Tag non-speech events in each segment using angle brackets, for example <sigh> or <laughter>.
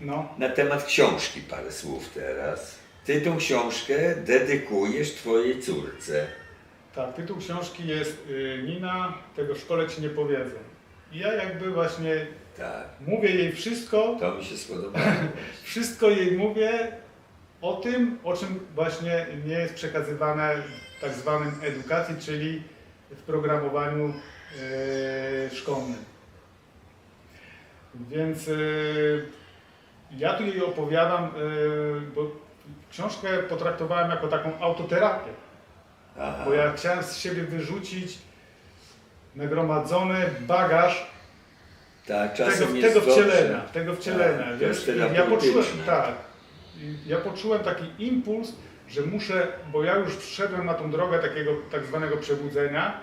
No, Na temat książki parę słów teraz. Ty tą książkę dedykujesz twojej córce. tak, tytuł książki jest y, Nina, tego w szkole ci nie powiedzą. I ja jakby właśnie Tak, mówię jej wszystko, to mi się spodobało. <laughs> wszystko jej mówię o tym, o czym właśnie nie jest przekazywane w tak zwanym edukacji, czyli w programowaniu e, szkolnym. Więc e, ja tu jej opowiadam, e, bo książkę potraktowałem jako taką autoterapię, Aha. bo ja chciałem z siebie wyrzucić nagromadzony bagaż Tak, tego, tego dobrze. wcielenia, tego wcielenia, Tak, wiesz, ja poczułem, tak, ja poczułem taki impuls, że muszę, bo ja już wszedłem na tą drogę takiego tak zwanego przebudzenia,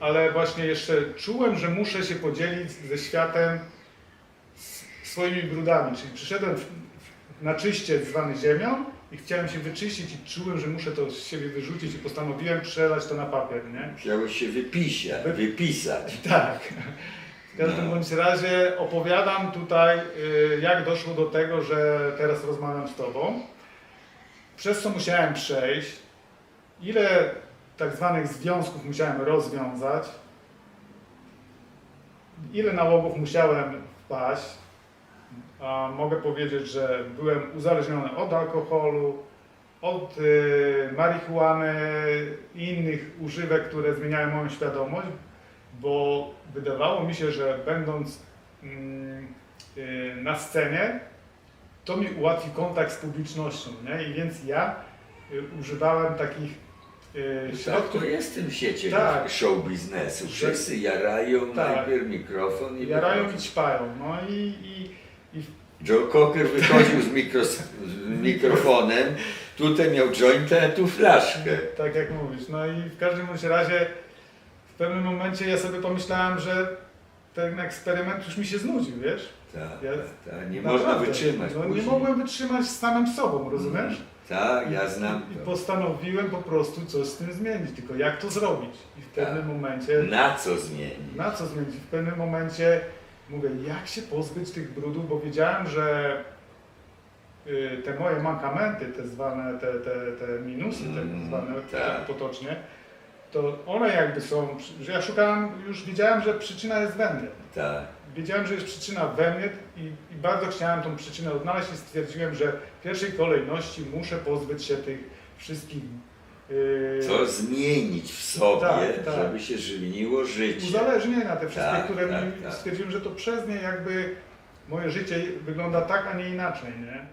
ale właśnie jeszcze czułem, że muszę się podzielić ze światem swoimi brudami, czyli przyszedłem na czyście zwany ziemią i chciałem się wyczyścić i czułem, że muszę to z siebie wyrzucić i postanowiłem przelać to na papier, nie? Musiałeś się wypisia, Wy- wypisać. <laughs> Tak. W każdym No. bądź razie opowiadam tutaj, y, jak doszło do tego, że teraz rozmawiam z Tobą. Przez co musiałem przejść, ile tak zwanych związków musiałem rozwiązać, ile nałogów musiałem wpaść. A mogę powiedzieć, że byłem uzależniony od alkoholu, od y, marihuany i innych używek, które zmieniają moją świadomość, bo wydawało mi się, że będąc mm, y, na scenie, to mi ułatwi kontakt z publicznością, nie? I więc ja y, używałem takich y, Tak, środków. to jest w tym Tak. show biznesu. Wszyscy jarają Tak. najpierw mikrofon i Jarają i ćpają. No i, i Joe Cocker wychodził z, mikros, z mikrofonem, tutaj miał jointa, a tu flaszkę. tak jak mówisz. No i w każdym bądź razie w pewnym momencie ja sobie pomyślałem, że ten eksperyment już mi się znudził, wiesz? Tak, Ja- tak, tak. Nie Naprawdę. można wytrzymać No, nie później. mogłem wytrzymać z samym sobą, rozumiesz? Tak, ja znam I to. postanowiłem po prostu coś z tym zmienić, tylko jak to zrobić? I w Tak. pewnym momencie, Na co zmienić? na co zmienić? W pewnym momencie mówię, jak się pozbyć tych brudów, bo wiedziałem, że y, te moje mankamenty, te zwane, te, te, te minusy, te Mm, zwane tak. potocznie, to one jakby są, że ja szukałem, już wiedziałem, że przyczyna jest we mnie. Tak. Wiedziałem, że jest przyczyna we mnie i, i bardzo chciałem tą przyczynę odnaleźć i stwierdziłem, że w pierwszej kolejności muszę pozbyć się tych wszystkich Co zmienić w sobie, Tak, tak. żeby się żywiło życie. uzależnienia, te wszystkie, Tak, które tak, mi tak. stwierdziłem, że to przez nie jakby moje życie wygląda tak, a nie inaczej, nie?